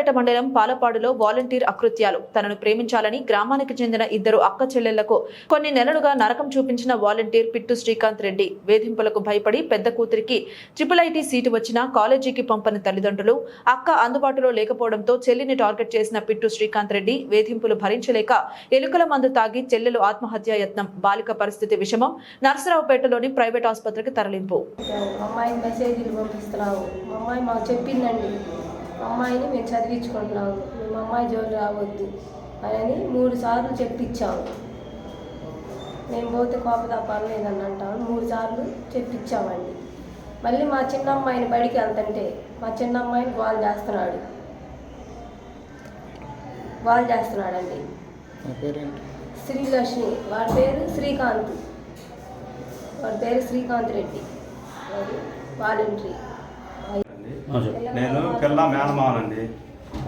కొత్తపేట మండలం పాలపాడులో వాలంటీర్ అకృత్యాలు. తనను ప్రేమించాలని గ్రామానికి చెందిన ఇద్దరు అక్క చెల్లెళ్ళకు కొన్ని నెలలుగా నరకం చూపించిన వాలంటీర్ పిట్టు శ్రీకాంత్ రెడ్డి వేధింపులకు భయపడి పెద్ద కూతురికి ట్రిపుల్ ఐటీ సీటు వచ్చినా కాలేజీకి పంపని తల్లిదండ్రులు అక్క అందుబాటులో లేకపోవడంతో చెల్లిని టార్గెట్ చేసిన పిట్టు శ్రీకాంత్ రెడ్డి వేధింపులు భరించలేక ఎలుకల మందు తాగి చెల్లెలు ఆత్మహత్యా యత్నం బాలిక పరిస్థితి విషమం నర్సరావుపేటలోని ప్రైవేట్ ఆసుపత్రికి తరలింపు. అమ్మాయి మాకు చెప్పిందండి. అమ్మాయిని మేము చదివించుకుంటున్నాము. మేము అమ్మాయి జోలి రావద్దు అని మూడు సార్లు చెప్పించాము. మేము పోతే కోపదా పర్లేదని అంటాము. మూడు సార్లు చెప్పించామండి. మళ్ళీ మా చిన్న అమ్మాయిని బడికి వెళ్తుంటే మా చిన్న అమ్మాయిని గోల్ చేస్తున్నాడు. గోల్ చేస్తున్నాడండి. శ్రీలక్ష్మి. వాడి పేరు శ్రీకాంత్. వాడి పేరు శ్రీకాంత్ రెడ్డి. వాలంటరీ. నేను పిల్ల మేనమావనండి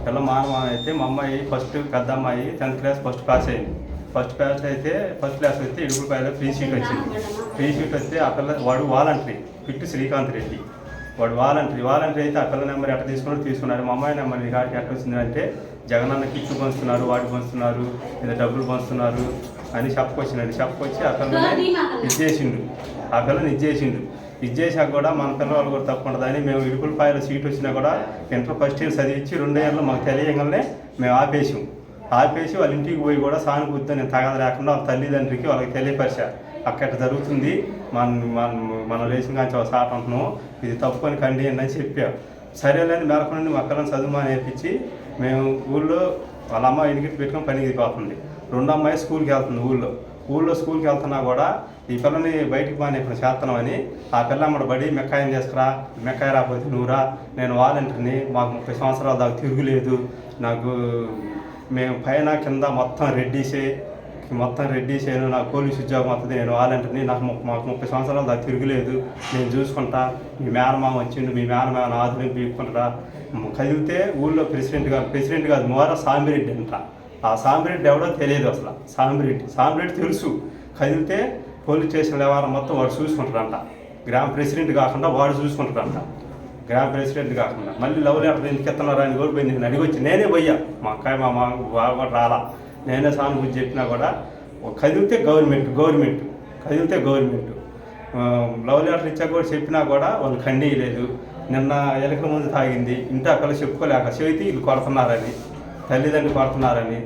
పిల్ల మేనమావన్ అయితే మా అమ్మాయి ఫస్ట్ పెద్ద అమ్మాయి టెన్త్ క్లాస్ ఫస్ట్ పాస్ అయింది. ఫస్ట్ క్లాస్ అయితే ఫస్ట్ క్లాస్ అయితే ఇడుగుపాయలో ఫ్రీ సీట్ వచ్చింది. ఫ్రీ సీట్ వస్తే ఆ పిల్ల వాడు వాలంటరీ పిట్టు శ్రీకాంత్ రెడ్డి. వాడు వాలంటరీ వాలంటరీ అయితే ఆ పిల్ల నెంబర్ ఎట్లా తీసుకున్నాడు తీసుకున్నాడు మా అమ్మాయి నెంబర్ కాడికి ఎట్లా వచ్చిందంటే జగనన్న కిట్లు పంచుతున్నారు వాడు పంచుతున్నారు లేదా డబ్బులు పంచుతున్నారు అని చెప్పుకొచ్చినాడు చెప్పుకొచ్చి ఆ పిల్లని ఇచ్చేసిండు. ఆ పిల్లని ఇది ఇచ్చేసాక కూడా మన పిల్లవాళ్ళు కూడా తప్పకుండా ఉండదని మేము ఇడుపులపాయల సీట్ వచ్చినా కూడా ఇంటర్ ఫస్ట్ ఇయర్ చదివించి రెండో ఇయర్లో మాకు తెలియగానే మేము ఆపేసాం. ఆపేసి వాళ్ళ ఇంటికి పోయి కూడా సానుభూతితో నేను తగద లేకుండా వాళ్ళ తల్లిదండ్రికి వాళ్ళకి తెలియపరిచారు అక్కడ జరుగుతుంది మన మన మనం లేచిన కానీ ఒక సాట ఉంటున్నాం ఇది తప్పు అని కండియండి అని చెప్పా. సరేలేని మేరకు నుండి మా పిల్లల్ని చదువు నేర్పించి మేము ఊళ్ళో వాళ్ళ అమ్మ ఇంటికి పెట్టుకొని పనికి పోతుంది రెండో అమ్మాయి స్కూల్కి వెళ్తుంది ఊళ్ళో. ఊళ్ళో స్కూల్కి వెళ్తున్నా కూడా ఈ పిల్లని బయటికి బాగా ఇప్పుడు చేస్తున్నామని ఆ పిల్ల అమ్మడు బడి మెక్కాయం చేసుకురా మెక్కాయ రాకపోతే నువ్వురా నేను వాలంటీర్ని మాకు ముప్పై సంవత్సరాలు దాకా తిరుగులేదు నాకు మేము పైన కింద మొత్తం రెడ్డిసే మొత్తం రెడ్డిసేను నాకు పోలీస్ ఉద్యోగం వస్తుంది నేను వాలంటీర్ని నాకు ము- మాకు ముప్పై సంవత్సరాలు దాకా తిరుగులేదు నేను చూసుకుంటా మీ మేనమామ వచ్చిండు మీ మేనమామ ఆధునిక పీక్కుంటారా కదిలితే ఊళ్ళో ప్రెసిడెంట్ గారు ప్రెసిడెంట్ కాదు మోర సామిరెడ్డి అంట ఆ సాంబిరెడ్డి ఎవడో తెలియదు అసలు. సాంబిరెడ్డి. సాంబిరెడ్డి తెలుసు. కదిలితే పోలీస్ స్టేషన్ వ్యవహారం మొత్తం వాడు చూసుకుంటారంట గ్రామ ప్రెసిడెంట్ కాకుండా వాడు చూసుకుంటారంట గ్రామ ప్రెసిడెంట్ కాకుండా. మళ్ళీ లవ్ లెటర్ ఎందుకు ఎత్తున్నారు అని కూడా పోయింది నేను అడిగి వచ్చి నేనే పోయా మా అక్కాయి మా మా బావ రాలా. నేనే సానుభూతి చెప్పినా కూడా కదిలితే గవర్నమెంట్ గవర్నమెంట్ కదిలితే గవర్నమెంట్. లవ్ లెటర్ ఇచ్చా కూడా చెప్పినా కూడా వాళ్ళు ఖండీయలేదు. నిన్న ఎలకల ముందు తాగింది. ఇంటి అక్కడ చెప్పుకోలేక చేతి వీళ్ళు కొడుతున్నారని. తల్లిదండ్రులు పడుతున్నారని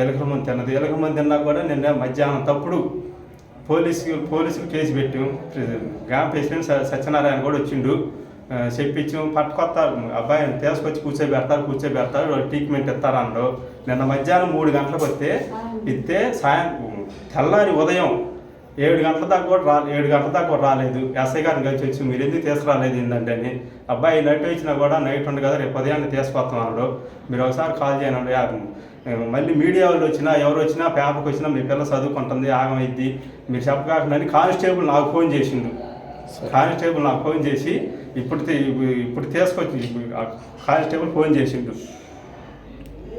ఎలకమంది తిన్నది. ఎలకమంది తిన్నా కూడా నిన్న మధ్యాహ్నం తప్పుడు పోలీసు పోలీసులు కేసు పెట్టాం. గ్రామ ప్రెసిడెంట్ సత్యనారాయణ కూడా వచ్చిండు. చెప్పించాం. పట్టుకొస్తారు అబ్బాయిని తీసుకొచ్చి కూర్చోబెడతారు కూర్చోబెడతారు. ట్రీట్మెంట్ ఇస్తారు అన్నారు నిన్న మధ్యాహ్నం మూడు గంటలకు వస్తే ఇస్తే సాయం తెల్లారి ఉదయం ఏడు గంటల దాకా కూడా రా ఏడు గంటల దాకా కూడా రాలేదు. ఎస్ఐ గారిని కలిసి వచ్చి మీరు ఎందుకు తీసుకురాలేదు ఏంటంటే అని. అబ్బాయి నైట్ వచ్చినా కూడా నైట్ ఉండదు కదా రేపు ఉదయాన్నే తీసుకొస్తున్నాడు మీరు ఒకసారి కాల్ చేయనండి మళ్ళీ మీడియా వాళ్ళు వచ్చినా ఎవరు వచ్చినా పేపర్కి వచ్చినా మీ పిల్ల చదువుకుంటుంది ఆగమైద్ది. మీరు చెప్పకాకుండా కానిస్టేబుల్ నాకు ఫోన్ చేసిండు. కానిస్టేబుల్ నాకు ఫోన్ చేసి ఇప్పుడు ఇప్పుడు తీసుకొచ్చి కానిస్టేబుల్ ఫోన్ చేసిండు.